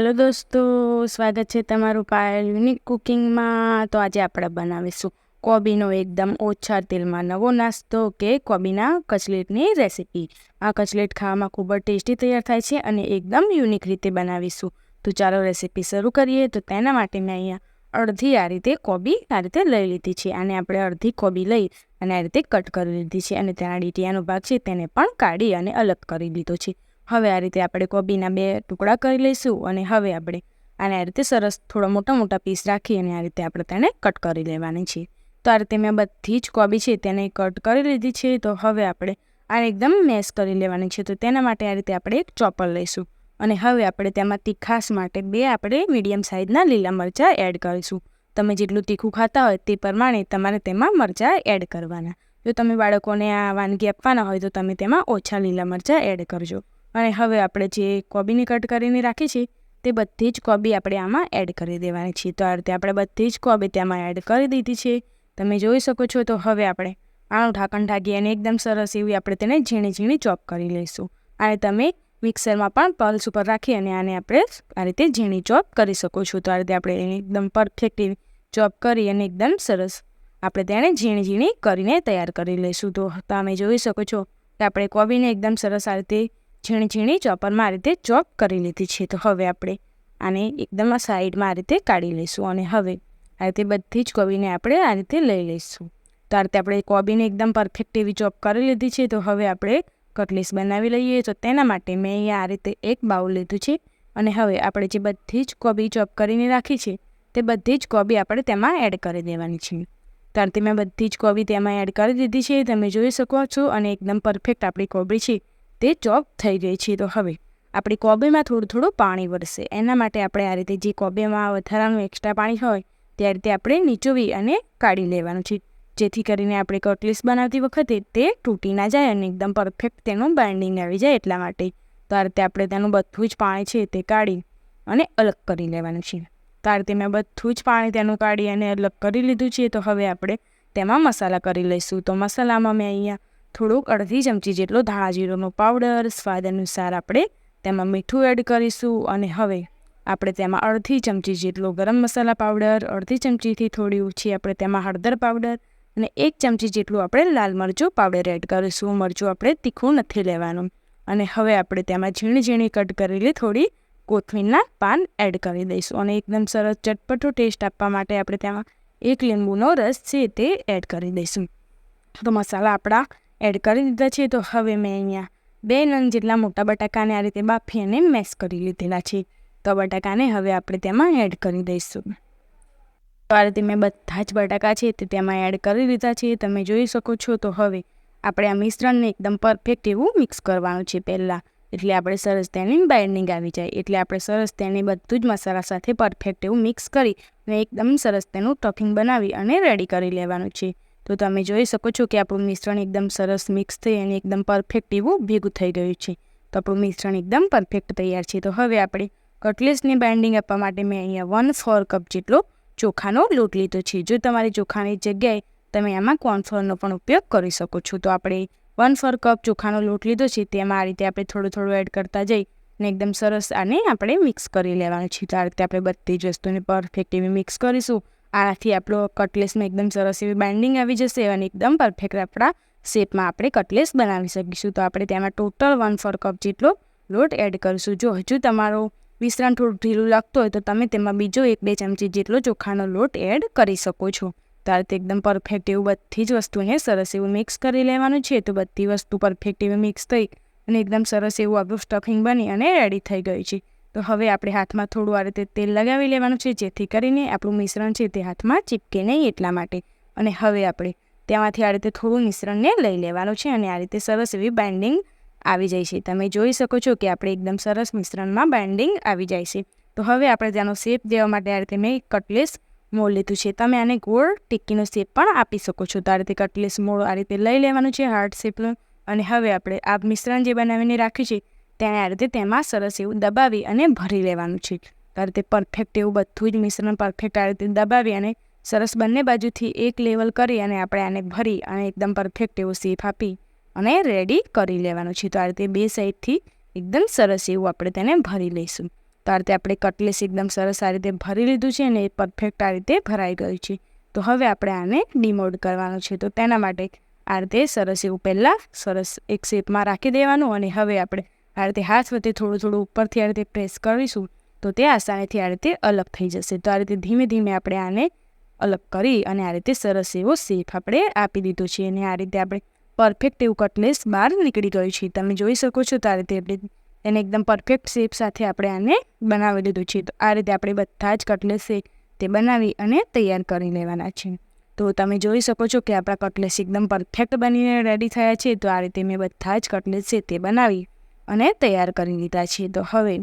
Hello દોસ્તો, સ્વાગત છે તમારું પાયલ યુનિક કુકિંગમાં. તો આજે આપણે બનાવીશું કોબીનો એકદમ ઓછા તેલમાં નવો નાસ્તો કે કોબીના કચલેટની રેસીપી. આ કચલેટ ખાવામાં ખૂબ જ ટેસ્ટી તૈયાર થાય છે અને એકદમ યુનિક રીતે બનાવીશું. તો ચાલો રેસીપી શરૂ કરીએ. તો તેના માટે મેં અહીંયા અડધી આ રીતે કોબી આ રીતે લઈ લીધી છે અને આપણે અડધી કોબી લઈ અને આ રીતે કટ કરી લીધી છે અને તેના ડીટીયાનો ભાગ છે તેને પણ કાઢી અને અલગ કરી લીધો છે. હવે આ રીતે આપણે કોબીના બે ટુકડા કરી લઈશું અને હવે આપણે આને આ રીતે સરસ થોડા મોટા મોટા પીસ રાખી અને આ રીતે આપણે તેને કટ કરી લેવાની છે. તો આ રીતે મેં બધી જ કોબી છે તેને કટ કરી લીધી છે. તો હવે આપણે આને એકદમ મેશ કરી લેવાની છે. તો તેના માટે આ રીતે આપણે એક ચોપર લઈશું અને હવે આપણે તેમાં તીખાશ માટે બે આપણે મીડિયમ સાઇઝના લીલા મરચાં એડ કરીશું. તમે જેટલું તીખું ખાતા હોય તે પ્રમાણે તમારે તેમાં મરચાં એડ કરવાના. જો તમે બાળકોને આ વાનગી આપવાના હોય તો તમે તેમાં ઓછા લીલા મરચાં એડ કરજો. અને હવે આપણે જે કોબીની કટ કરીને રાખી છે, તે બધી જ કોબી આપણે આમાં એડ કરી દેવાની છે. તો આ રીતે આપણે બધી જ કોબી તેમાં એડ કરી દીધી છે. તમે જોઈ શકો છો, તો હવે આપણે આનું ઢાંકણ ઢાંકી અને એકદમ સરસ એવી આપણે તેને ઝીણી ઝીણી ચોપ કરી લઈશું. અને તમે મિક્સરમાં પણ પલ્સ ઉપર રાખી અને આને આપણે આ રીતે ઝીણી ચોપ કરી શકો છો. તો આ રીતે આપણે એને એકદમ પરફેક્ટ ચોપ કરી અને એકદમ સરસ આપણે તેને ઝીણી ઝીણી કરીને તૈયાર કરી લઈશું. તો તમે જોઈ શકો છો કે આપણે કોબીને એકદમ સરસ આ રીતે ઝીણી ઝીણી ચોપરમાં આ રીતે ચોપ કરી લીધી છે. તો હવે આપણે આને એકદમ આ સાઈડમાં આ રીતે કાઢી લઈશું અને હવે આ રીતે બધી જ કોબીને આપણે આ રીતે લઈ લઈશું. તો આ રીતે આપણે કોબીને એકદમ પરફેક્ટ એવી ચોપ કરી લીધી છે. તો હવે આપણે કટલીસ બનાવી લઈએ. તો તેના માટે મેં અહીંયા આ રીતે એક બાઉલ લીધું છે. અને હવે આપણે જે બધી જ કોબી ચોપ કરીને રાખી છે, તે બધી જ કોબી આપણે તેમાં એડ કરી દેવાની છે. ત્યારથી મેં બધી જ કોબી તેમાં એડ કરી દીધી છે. તમે જોઈ શકો છો અને એકદમ પરફેક્ટ આપણી કોબી છે. તે ચોપ થઈ ગઈ છે. તો હવે આપણી કોબીમાં થોડું થોડું પાણી વરસે. એના માટે આપણે આ રીતે જે કોબીમાં વધારાનું એક્સ્ટ્રા પાણી હોય, તે રીતે આપણે નીચોવી અને કાઢી લેવાનું છે. જેથી કરીને આપણે કટલીસ બનાવતી વખતે તે તૂટી ના જાય અને એકદમ પરફેક્ટ તેનું બાઇન્ડિંગ આવી જાય એટલા માટે. તો આ રીતે આપણે તેનું બધું જ પાણી છે તે કાઢી અને અલગ કરી લેવાનું છે. તો આ રીતે મેં બધું જ પાણી તેનું કાઢી અને અલગ કરી લીધું છે. તો હવે આપણે તેમાં મસાલા કરી લઈશું. તો મસાલામાં મેં અહીંયા થોડુંક અડધી ચમચી જેટલો ધાણા પાવડર સ્વાદ અનુસાર આપણે તેમાં મીઠું એડ કરીશું અને હવે આપણે તેમાં અડધી ચમચી જેટલો ગરમ મસાલા પાવડર અડધી ચમચીથી થોડી ઓછી આપણે તેમાં હળદર પાવડર અને એક ચમચી જેટલું આપણે લાલ મરચું પાવડર એડ કરીશું. મરચું આપણે તીખું નથી લેવાનું. અને હવે આપણે તેમાં ઝીણી ઝીણી કટ કરેલી થોડી કોથમીરના પાન એડ કરી દઈશું અને એકદમ સરસ ચટપટો ટેસ્ટ આપવા માટે આપણે તેમાં એક લીંબુનો રસ છે તે એડ કરી દઈશું. તો મસાલા આપણા એડ કરી દીધા છે તો હવે મેં અહીંયા બે નંગ જેટલા મોટા બટાકાને આ રીતે બાફી અને મેશ કરી લીધેલા છે. તો બટાકાને હવે આપણે તેમાં એડ કરી દઈશું. તો આ રીતે મેં બધા જ બટાકા છે તે તેમાં એડ કરી દીધા છે. તમે જોઈ શકો છો તો હવે આપણે આ મિશ્રણને એકદમ પરફેક્ટ એવું મિક્સ કરવાનું છે પહેલાં. એટલે આપણે સરસ તેની બાઇન્ડિંગ આવી જાય. એટલે આપણે સરસ તેને બધું જ મસાલા સાથે પરફેક્ટ એવું મિક્સ કરી અને એકદમ સરસ તેનું ટફિંગ બનાવી અને રેડી કરી લેવાનું છે. તો તમે જોઈ શકો છો કે આપણું મિશ્રણ એકદમ સરસ મિક્સ થઈ અને એકદમ પરફેક્ટ એવું ભેગું થઈ ગયું છે. તો આપણું મિશ્રણ એકદમ પરફેક્ટ તૈયાર છે. તો હવે આપણે કટલેસને બાઇન્ડિંગ આપવા માટે મેં અહીંયા વન ફોર કપ જેટલો ચોખાનો લોટ લીધો છે. જો તમારી ચોખાની જગ્યાએ તમે આમાં કોર્નફ્લોરનો પણ ઉપયોગ કરી શકો છો. તો આપણે વન ફોર કપ ચોખાનો લોટ લીધો છે. તેમાં આ રીતે આપણે થોડું થોડું એડ કરતા જઈ અને એકદમ સરસ આને આપણે મિક્સ કરી લેવાનું છે. તો આ રીતે આપણે બધી જ વસ્તુને પરફેક્ટ એવી મિક્સ કરીશું. આનાથી આપણો કટલેસમાં એકદમ સરસ એવી બાઇન્ડિંગ આવી જશે અને એકદમ પરફેક્ટ આપણા શેપમાં આપણે કટલેસ બનાવી શકીશું. તો આપણે તેમાં ટોટલ વન ફોર કપ જેટલો લોટ એડ કરીશું. જો હજુ તમારો મિશ્રણ થોડું ઢીલું લાગતું હોય તો તમે તેમાં બીજો એક બે ચમચી જેટલો ચોખાનો લોટ એડ કરી શકો છો. ત્યારે તે એકદમ પરફેક્ટ એવું બધી જ વસ્તુને સરસ એવું મિક્સ કરી લેવાનું છે. તો બધી વસ્તુ પરફેક્ટ એવી મિક્સ થઈ અને એકદમ સરસ એવું આપણું સ્ટફિંગ બની અને રેડી થઈ ગયું છે. તો હવે આપણે હાથમાં થોડું આ રીતે તેલ લગાવી લેવાનું છે, જેથી કરીને આપણું મિશ્રણ છે તે હાથમાં ચીપકે નહીં એટલા માટે. અને હવે આપણે તેમાંથી આ રીતે થોડું મિશ્રણને લઈ લેવાનું છે અને આ રીતે સરસ એવી બાઇન્ડિંગ આવી જાય છે. તમે જોઈ શકો છો કે આપણે એકદમ સરસ મિશ્રણમાં બાઇન્ડિંગ આવી જાય છે. તો હવે આપણે તેનો શેપ દેવા માટે આ રીતે મેં કટલેસ મોળ લીધું છે. તમે આને ગોળ ટિક્કીનો શેપ પણ આપી શકો છો. તો આ રીતે કટલેસ મોળ આ રીતે લઈ લેવાનું છે હાર્ટ શેપનું. અને હવે આપણે આ મિશ્રણ જે બનાવીને રાખ્યું છે તેને આ રીતે તેમાં સરસ એવું દબાવી અને ભરી લેવાનું છે. આ રીતે પરફેક્ટ એવું બધું જ મિશ્રણ પરફેક્ટ આ રીતે દબાવી અને સરસ બંને બાજુથી એક લેવલ કરી અને આપણે આને ભરી અને એકદમ પરફેક્ટ એવો શેપ આપી અને રેડી કરી લેવાનું છે. તો આ રીતે બે સાઈડથી એકદમ સરસ એવું આપણે તેને ભરી લઈશું. તો આ રીતે આપણે કટલેસ એકદમ સરસ આ રીતે ભરી લીધું છે અને એ પરફેક્ટ આ રીતે ભરાઈ ગયું છે. તો હવે આપણે આને ડિમોડ કરવાનું છે. તો તેના માટે આ રીતે સરસ એવું પહેલાં સરસ એક શેપમાં રાખી દેવાનું અને હવે આપણે આ રીતે હાથ વચ્ચે થોડું થોડું ઉપરથી આ રીતે પ્રેસ કરીશું, તો તે આસાનીથી આ રીતે અલગ થઈ જશે. તો આ રીતે ધીમે ધીમે આપણે આને અલગ કરી અને આ રીતે સરસ એવો શેપ આપણે આપી દીધો છે. અને આ રીતે આપણે પરફેક્ટ એવું કટલેસ બહાર નીકળી ગયું છે. તમે જોઈ શકો છો તો આ રીતે આપણે એને એકદમ પરફેક્ટ શેપ સાથે આપણે આને બનાવી લીધું છે. તો આ રીતે આપણે બધા જ કટલેસ છે તે બનાવી અને તૈયાર કરી લેવાના છે. તો તમે જોઈ શકો છો કે આપણા કટલેસ એકદમ પરફેક્ટ બનીને રેડી થયા છે. તો આ રીતે મેં બધા જ કટલેસ છે તે બનાવી અને તૈયાર કરી લીધા છે. તો હવે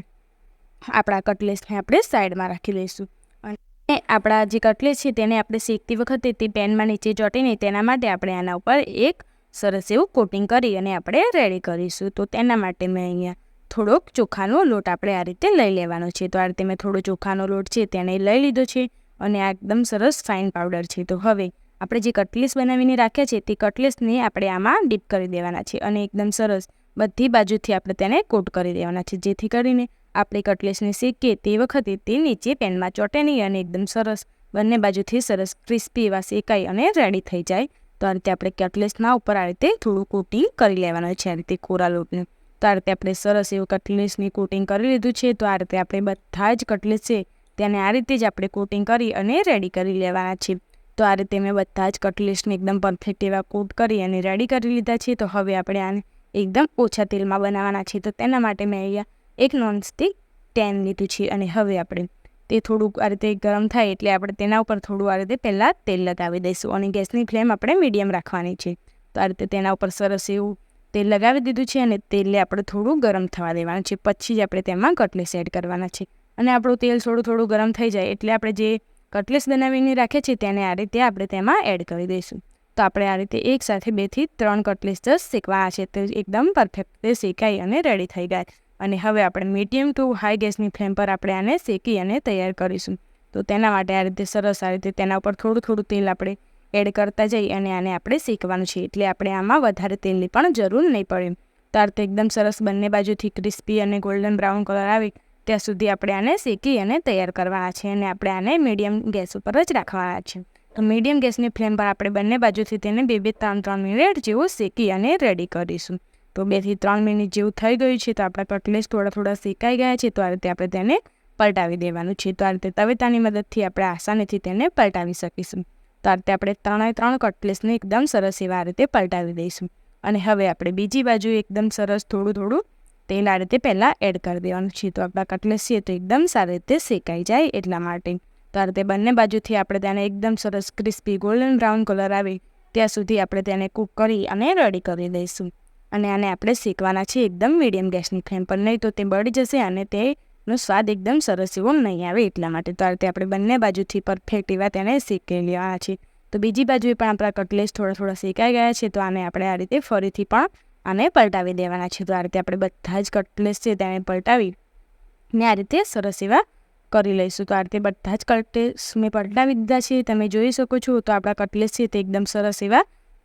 આપણા કટલેસને આપણે સાઈડમાં રાખી લઈશું. અને આપણા જે કટલેસ છે તેને આપણે શેકતી વખતે તે પેનમાં નીચે ચોંટીને તેના માટે આપણે આના ઉપર એક સરસ એવું કોટિંગ કરી અને આપણે રેડી કરીશું. તો તેના માટે મેં અહીંયા થોડોક ચોખાનો લોટ આપણે આ રીતે લઈ લેવાનો છે. તો આ રીતે મેં થોડો ચોખાનો લોટ છે તેને લઈ લીધો છે અને આ એકદમ સરસ ફાઇન પાવડર છે. તો હવે આપણે જે કટલેસ બનાવીને રાખ્યા છે તે કટલેસને આપણે આમાં ડીપ કરી દેવાના છે અને એકદમ સરસ બધી બાજુથી આપણે તેને કોટ કરી દેવાના છે. જેથી કરીને આપણે કટલેસને શેકીએ તે વખતે તે નીચે પેનમાં ચોટે નહીં અને એકદમ સરસ બંને બાજુથી સરસ ક્રિસ્પી એવા શેકાઈ અને રેડી થઈ જાય. તો આ રીતે આપણે કટલેસના ઉપર આ રીતે થોડું કોટિંગ કરી લેવાનું છે, આ રીતે કોરા લોટને. તો આ રીતે આપણે સરસ એવું કટલેસની કોટિંગ કરી લીધું છે. તો આ રીતે આપણે બધા જ કટલેસ છે તેને આ રીતે જ આપણે કોટિંગ કરી અને રેડી કરી લેવાના છે. તો આ રીતે મેં બધા જ કટલેસને એકદમ પરફેક્ટ એવા કોટ કરી અને રેડી કરી લીધા છે. તો હવે આપણે આને એકદમ ઓછા તેલમાં બનાવવાના છે. તો તેના માટે મેં અહીંયા એક નોનસ્ટિક ટેન લીધું છે અને હવે આપણે તે થોડુંક આ રીતે ગરમ થાય એટલે આપણે તેના ઉપર થોડું આ રીતે પહેલાં તેલ લગાવી દઈશું અને ગેસની ફ્લેમ આપણે મીડિયમ રાખવાની છે. તો આ રીતે તેના ઉપર સરસ એવું તેલ લગાવી દીધું છે અને તેલને આપણે થોડું ગરમ થવા દેવાનું છે. પછી જ આપણે તેમાં કટલેસ એડ કરવાના છે. અને આપણું તેલ થોડું થોડું ગરમ થઈ જાય એટલે આપણે જે કટલેસ બનાવીને રાખે છે તેને આ રીતે આપણે તેમાં એડ કરી દઈશું. તો આપણે આ રીતે એક સાથે બેથી ત્રણ કટલેસ શેકવા શેકવાના છે. તે એકદમ પરફેક્ટ શેકાઈ અને રેડી થઈ ગયા અને હવે આપણે મીડિયમ ટુ હાઈ ગેસની ફ્લેમ પર આપણે આને શેકી અને તૈયાર કરીશું. તો તેના માટે આ રીતે સરસ આ રીતે તેના ઉપર થોડું થોડું તેલ આપણે એડ કરતા જઈ અને આને આપણે શેકવાનું છે. એટલે આપણે આમાં વધારે તેલની પણ જરૂર નહીં પડે. તો આ રીતે એકદમ સરસ બંને બાજુથી ક્રિસ્પી અને ગોલ્ડન બ્રાઉન કલર આવે, ત્યાં સુધી આપણે આને શેકી અને તૈયાર કરવાના છે અને આપણે આને મીડિયમ ગેસ ઉપર જ રાખવાના છે. મીડિયમ ગેસની ફ્લેમ પર આપણે બંને બાજુથી તેને બે બે ત્રણ ત્રણ મિનિટ જેવું શેકી અને રેડી કરીશું. તો બેથી ત્રણ મિનિટ જેવું થઈ ગયું છે તો આપણા કટલેસ થોડા થોડા શેકાઈ ગયા છે તો આ રીતે આપણે તેને પલટાવી દેવાનું છે. તો આ રીતે તવેતાની મદદથી આપણે આસાનીથી તેને પલટાવી શકીશું. તો આ રીતે આપણે ત્રણે ત્રણ કટલેસને એકદમ સરસ એવા રીતે પલટાવી દઈશું. અને હવે આપણે બીજી બાજુ એકદમ સરસ થોડું થોડું તેલ આ રીતે પહેલાં એડ કરી દેવાનું છે. તો આપણા કટલેસ છે તો એકદમ સારી રીતે શેકાઈ જાય એટલા માટે. તો આ રીતે બંને બાજુથી આપણે તેને એકદમ સરસ ક્રિસ્પી ગોલ્ડન બ્રાઉન કલર આવે ત્યાં સુધી આપણે તેને કૂક કરી અને રેડી કરી દઈશું. અને આને આપણે શેકવાના છે એકદમ મીડિયમ ગેસની ફ્લેમ પર, નહીં તો તે બળી જશે અને તેનો સ્વાદ એકદમ સરસ એવો નહીં આવે એટલા માટે. તો આ રીતે આપણે બંને બાજુથી પરફેક્ટ એવા તેને શેકી લેવાના છે તો બીજી બાજુએ પણ આપણા કટલેસ થોડા થોડા શેકાઈ ગયા છે, તો આને આપણે આ રીતે ફરીથી પણ આને પલટાવી દેવાના છે તો આ રીતે આપણે બધા જ કટલેસ છે તેને પલટાવી ને આ રીતે સરસ એવા કરી લઈશું. તો આ રીતે બધા જ કટલેસ મેં પલટાવી દીધા છે. તમે જોઈ શકો છો તો આપણા કટલેસ છે તે એકદમ સરસ એવા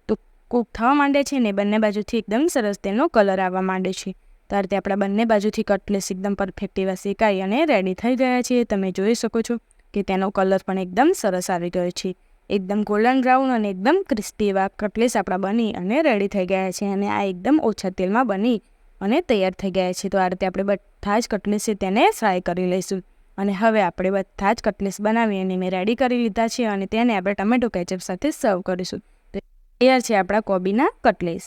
તો કૂક થવા માંડે છે ને બંને બાજુથી એકદમ સરસ તેનો કલર આવવા માંડે છે. તો આ રીતે આપણા બંને બાજુથી કટલેસ એકદમ પરફેક્ટ એવા શેકાઈ અને રેડી થઈ ગયા છે. તમે જોઈ શકો છો કે તેનો કલર પણ એકદમ સરસ આવી ગયો છે. એકદમ ગોલ્ડન બ્રાઉન અને એકદમ ક્રિસ્પી એવા કટલેસ આપણા બની અને રેડી થઈ ગયા છે અને આ એકદમ ઓછા તેલમાં બની અને તૈયાર થઈ ગયા છે. તો આ રીતે આપણે બધા જ કટલેસ છે તેને ફ્રાય કરી લઈશું. અને હવે આપણે બધા જ કટલેસ બનાવી અને મેં રેડી કરી લીધા છે અને તેને આપણે ટમેટો કેચઅપ સાથે સર્વ કરીશું. તૈયાર છે આપણા કોબીના કટલેસ.